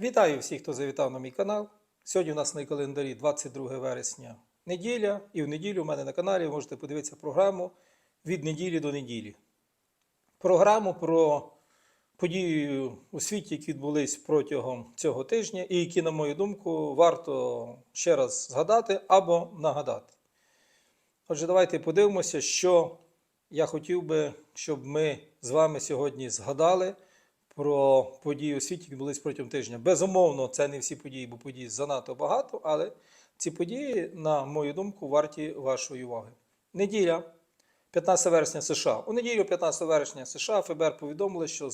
Вітаю всіх, хто завітав на мій канал. Сьогодні у нас на календарі 22 вересня неділя, і в неділю у мене на каналі ви можете подивитися програму від неділі до неділі. Програму про події у світі, які відбулись протягом цього тижня, і які, на мою думку, варто ще раз згадати або нагадати. Отже, давайте подивимося, що я хотів би, щоб ми з вами сьогодні згадали про події у світі, відбулись протягом тижня. Безумовно, це не всі події, бо подій занадто багато, але ці події, на мою думку, варті вашої уваги. Неділя, 15 вересня США. У неділю 15 вересня США ФБР повідомили, що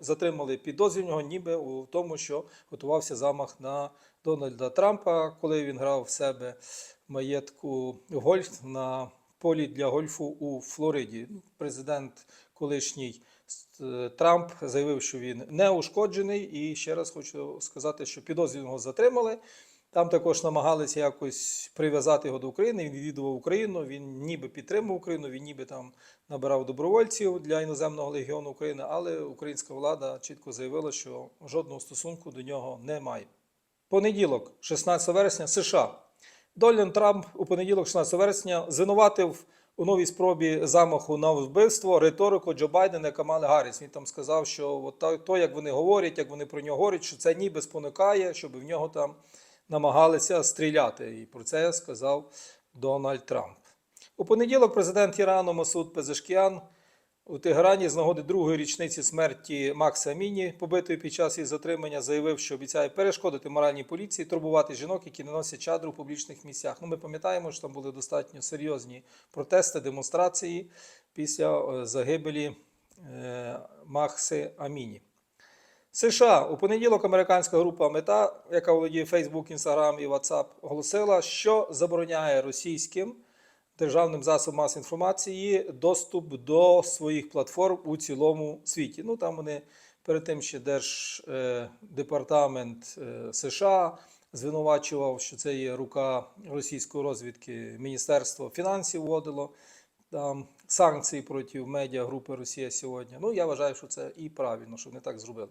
затримали, підозрюваного ніби у тому, що готувався замах на Дональда Трампа, коли він грав в себе маєтку гольф на полі для гольфу у Флориді. Президент колишній Трамп заявив, що він не ушкоджений. І ще раз хочу сказати, що підозрюваного затримали. Там також намагалися якось прив'язати його до України. Він відвідував Україну, він ніби підтримував Україну, він ніби там набирав добровольців для іноземного легіону України, але українська влада чітко заявила, що жодного стосунку до нього немає. Понеділок, 16 вересня, США. Дональд Трамп у понеділок, 16 вересня, звинуватив у новій спробі замаху на вбивство риторику Джо Байдена і Камали Гарріс. Він там сказав, що от то, як вони говорять, як вони про нього говорять, що це ніби спонукає, щоб в нього там намагалися стріляти. І про це сказав Дональд Трамп. У понеділок президент Ірану Масуд Пезешкіан у Тегерані з нагоди другої річниці смерті Макса Міні, побитої під час її затримання, заявив, що обіцяє перешкодити моральній поліції, турбувати жінок, які не носять чадру у публічних місцях. Ну, ми пам'ятаємо, що там були достатньо серйозні протести, демонстрації після е, загибелі е, Макси Аміні. США у понеділок американська група Мета, яка володіє Facebook, Instagram і WhatsApp, оголосила, що забороняє російським державним засобам масової інформації доступ до своїх платформ у цілому світі. Ну там вони перед тим ще Держдепартамент США звинувачував, що це є рука російської розвідки. Міністерство фінансів вводило там санкції проти медіагрупи Росія сьогодні. Ну я вважаю, що це і правильно, що вони так зробили.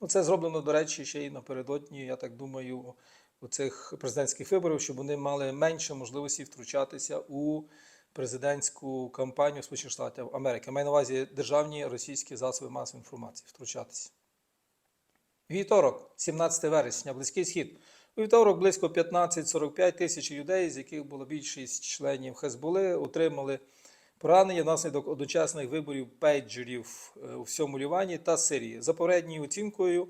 Ну, це зроблено, до речі, ще й напередодні, я так думаю, у цих президентських виборів, щоб вони мали менше можливості втручатися у президентську кампанію Сполучених Штатів Америки. Маю на увазі державні російські засоби масової інформації втручатися. Вівторок, 17 вересня, Близький Схід. У вівторок близько 15-45 тисяч людей, з яких було більшість членів Хезболи, отримали поранення внаслідок одночасних виборів пейджерів е, у всьому Лівані та Сирії. За попередньою оцінкою,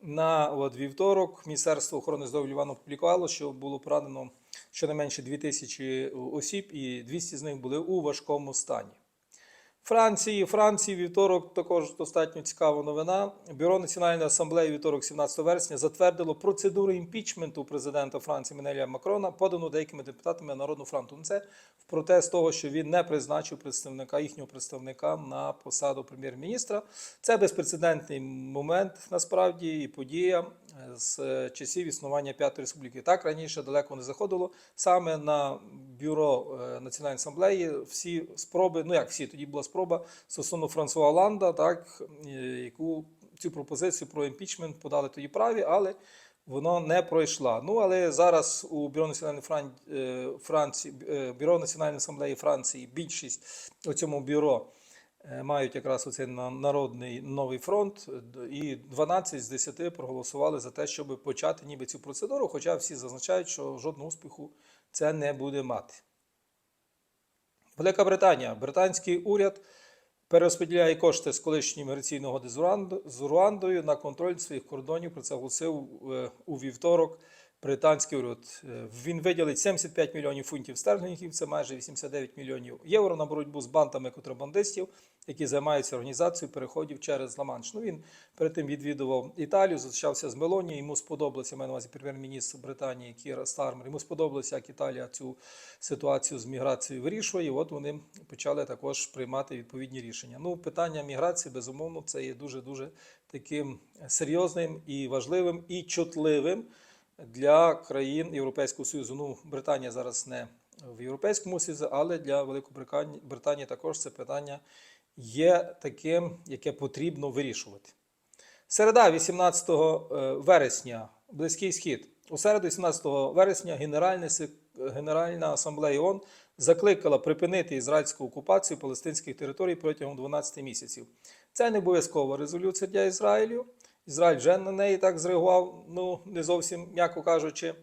на от, вівторок Міністерство охорони здоров'я Лівану опублікувало, що було поранено щонайменше 2 тисячі осіб, і 200 з них були у важкому стані. Франції, Франції вівторок також достатньо цікава новина. Бюро Національної асамблеї вівторок, 17 вересня, затвердило процедуру імпічменту президента Франції Менелія Макрона, подану деякими депутатами Народного фронту. Ну, Це в протест того, що він не призначив представника їхнього представника на посаду прем'єр-міністра. Це безпрецедентний момент насправді і подія е, з часів існування П'ятої республіки. Так раніше далеко не заходило. Саме на бюро е, Національної асамблеї всі спроби, ну як всі, тоді була спроба стосовно Франсуа Оланда, так, яку цю пропозицію про імпічмент подали тоді праві, але воно не пройшла. Ну але зараз у бюро Національної Фран... е, Франції, е, бюро Національної асамблеї Франції більшість у цьому бюро е, мають якраз оцей на- народний новий фронт, і 12 з 10 проголосували за те, щоб почати ніби цю процедуру, хоча всі зазначають, що жодного успіху це не буде мати. Велика Британія. Британський уряд перерозподіляє кошти з колишньої міграційного з Руандою на контроль своїх кордонів. Про це оголосив е, у вівторок британський уряд. Е, Він виділить 75 мільйонів фунтів стерлінгів, це майже 89 мільйонів євро на боротьбу з бандами контрабандистів, які займаються організацією переходів через Ла-Манш. Ну, він перед тим відвідував Італію, зустрічався з Мелоні. Йому сподобалося, маю на увазі прем'єр-міністр Британії Кіра Стармер. Йому сподобалося, як Італія цю ситуацію з міграцією вирішує. І от вони почали також приймати відповідні рішення. Ну, питання міграції, безумовно, це є дуже дуже таким серйозним і важливим і чутливим для країн Європейського Союзу. Ну, Британія зараз не в Європейському Союзі, але для Великобританії Британії також це питання є таким, яке потрібно вирішувати. Середа, 18 е, вересня, Близький Схід. У середу, 18 вересня, Генеральна асамблея ООН закликала припинити ізраїльську окупацію палестинських територій протягом 12 місяців. Це не обов'язкова резолюція для Ізраїлю. Ізраїль вже на неї так зреагував, ну не зовсім, м'яко кажучи.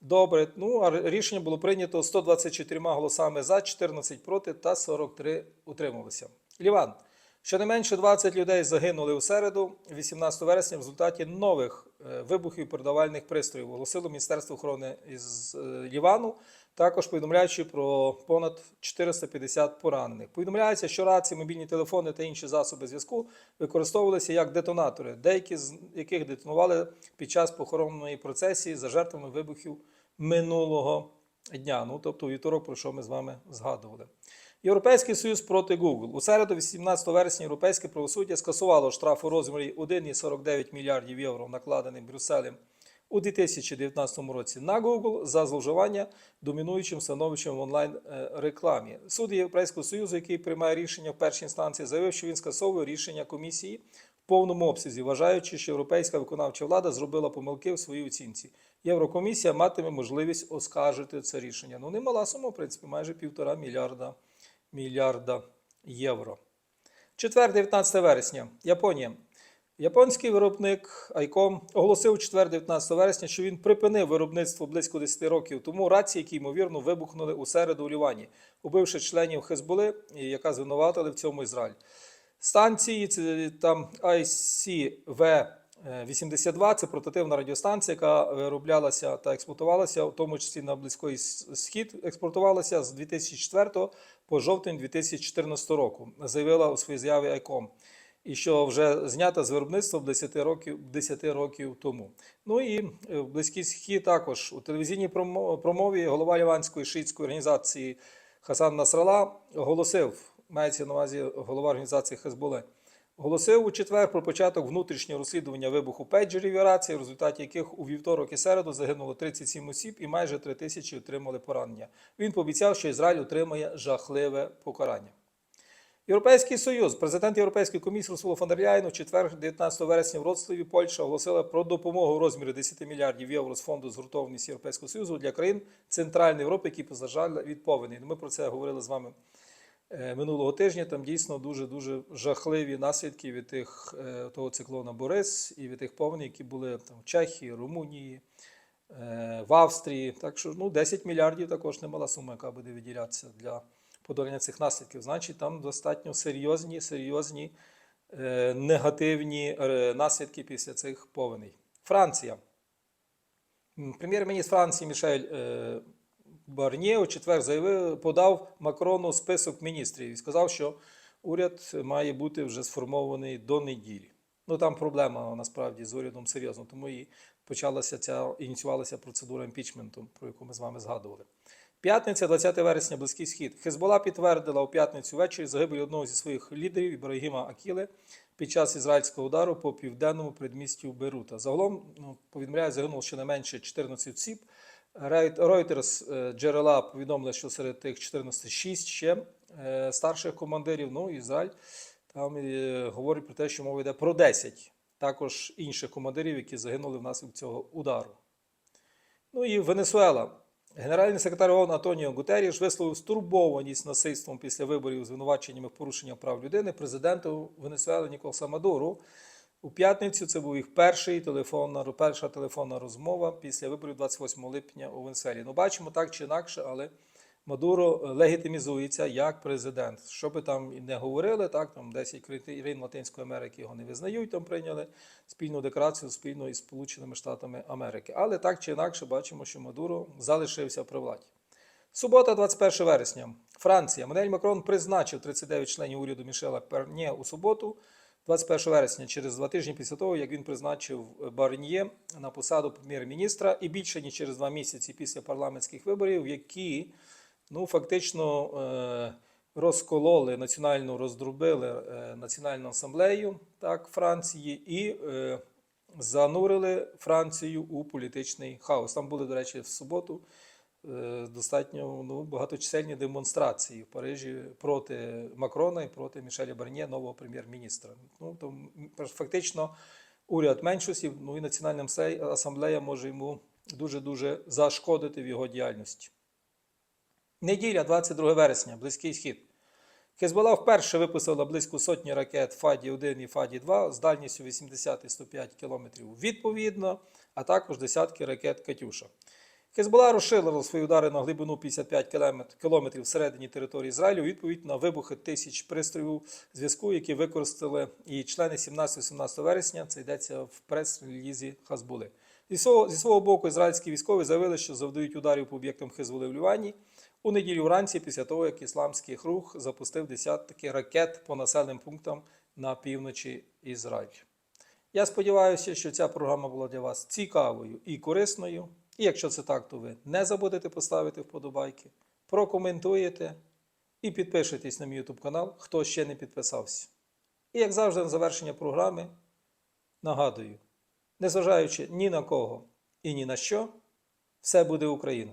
Добре, ну а рішення було прийнято 124 голосами за, 14 проти та 43 утрималися. Ліван. Щонайменше 20 людей загинули у середу, 18 вересня, в результаті нових е, вибухів передавальних пристроїв, оголосило Міністерство охорони із е, Лівану, також повідомляючи про понад 450 поранених. Повідомляється, що рації, мобільні телефони та інші засоби зв'язку використовувалися як детонатори, деякі з яких детонували під час похоронної процесії за жертвами вибухів минулого дня. Ну тобто вівторок, про що ми з вами згадували. Європейський союз проти Google. У середу, 18 вересня, європейське правосуддя скасувало штраф у розмірі 1,49 мільярдів євро, накладений Брюсселем у 2019 році на Google за зловживання домінуючим становищем в онлайн-рекламі. Суд Європейського союзу, який приймає рішення в першій інстанції, заявив, що він скасовує рішення комісії в повному обсязі, вважаючи, що європейська виконавча влада зробила помилки в своїй оцінці. Єврокомісія матиме можливість оскаржити це рішення. Ну, немала сума, в принципі, майже півтора мільярда, мільярда євро. Четвер, 19 вересня, Японія. Японський виробник ICOM оголосив у четвер, 19 вересня, що він припинив виробництво близько 10 років тому рації, які ймовірно вибухнули у середу у Лівані, убивши членів Хезболи, яка звинуватили в цьому Ізраїль. Станції там ICV 82 це портативна радіостанція, яка вироблялася та експлуатувалася, в тому числі на Близький Схід, експортувалася з 2004 по жовтень 2014 року, заявила у своїй заяві ICOM. І що вже знята з виробництва 10 років, 10 років тому. Ну і в Близький Схід також у телевізійній промові голова Ліванської шиїтської організації Хасан Насрала оголосив, мається на увазі голова організації Хезболе, оголосив у четвер про початок внутрішнього розслідування вибуху пейджерів і рацій, в результаті яких у вівторок і середу загинуло 37 осіб і майже 3 тисячі отримали поранення. Він пообіцяв, що Ізраїль отримає жахливе покарання. Європейський Союз, президент Європейської комісії Урсула фон дер Ляєн у четвер, 19 вересня в Роцлаві, Польща оголосила про допомогу у розмірі 10 мільярдів євро з фонду згуртованості Європейського Союзу для країн Центральної Європи, які постраждали від повені. Ми про це говорили з вами минулого тижня. Там дійсно дуже дуже жахливі наслідки від тих е, того циклона Борис і від тих повеней, які були там в Чехії, Румунії. е, В Австрії, так що ну 10 мільярдів також немала сума, яка буде виділятися для подолання цих наслідків. Значить, там достатньо серйозні, серйозні е, негативні е, наслідки після цих повеней. Франція. Прем'єр-міністр Франції Мішель е, Барнє у четвер заявив, подав Макрону список міністрів і сказав, що уряд має бути вже сформований до неділі. Ну там проблема насправді з урядом серйозно, тому і почалася ця ініціювалася процедура імпічменту, про яку ми з вами згадували. П'ятниця, 20 вересня, Близький Схід. Хезбола підтвердила у п'ятницю ввечері загибель одного зі своїх лідерів Ібрагіма Акіли під час ізраїльського удару по південному предмістю Бейрута. Загалом ну, повідомляє, загинуло щонайменше 14 осіб. Reuters е, джерела повідомили, що серед тих 14 6 ще е, старших командирів. Ну, Ізраїль там е, говорить про те, що мова йде про 10 також інших командирів, які загинули внаслідок цього удару. Ну і Венесуела. Генеральний секретар ООН Антоніо Гутеріш висловив стурбованість насильством після виборів звинуваченнями порушення прав людини президенту Венесуели Ніколаса Мадуру. У п'ятницю це був їх перший телефонна, перша телефонна розмова після виборів 28 липня у Венесуелі. Ну, бачимо так чи інакше, але Мадуро легітимізується як президент. Що би там і не говорили, так там 10 країн Латинської Америки його не визнають, там прийняли спільну декларацію спільно із Сполученими Штатами Америки. Але так чи інакше бачимо, що Мадуро залишився при владі. Субота, 21 вересня. Франція. Манель Макрон призначив 39 членів уряду Мішела Пернє у суботу, 21 вересня, через два тижні після того, як він призначив Барньє на посаду прем'єр-міністра, і більше ніж через два місяці після парламентських виборів, які ну, фактично е, розкололи національну, роздробили е, національну асамблею так, Франції і е, занурили Францію у політичний хаос. Там були, до речі, в суботу достатньо ну, багаточисельні демонстрації в Парижі проти Макрона і проти Мішеля Барнє, нового прем'єр-міністра. Ну, то фактично уряд меншості, ну і Національна асамблея може йому дуже-дуже зашкодити в його діяльності. Неділя, 22 вересня, Близький Схід. Хезбола вперше випустила близько сотні ракет Фаді-1 і Фаді-2 з дальністю 80 і 105 км відповідно, а також десятки ракет Катюша. Хезбола розширила свої удари на глибину 55 км всередині території Ізраїлю у відповідь на вибухи тисяч пристроїв зв'язку, які використали і члени 17-18 вересня. Це йдеться в прес-релізі Хазбули. Зі свого, зі свого боку, ізраїльські військові заявили, що завдають ударів по об'єктам Хезболи в Лівані у неділю вранці, після того, як ісламський рух запустив десятки ракет по населеним пунктам на півночі Ізраїлю. Я сподіваюся, що ця програма була для вас цікавою і корисною. І якщо це так, то ви не забудете поставити вподобайки, прокоментуєте і підпишитесь на мій YouTube канал, хто ще не підписався. І як завжди, на завершення програми нагадую, незважаючи ні на кого і ні на що, все буде Україна.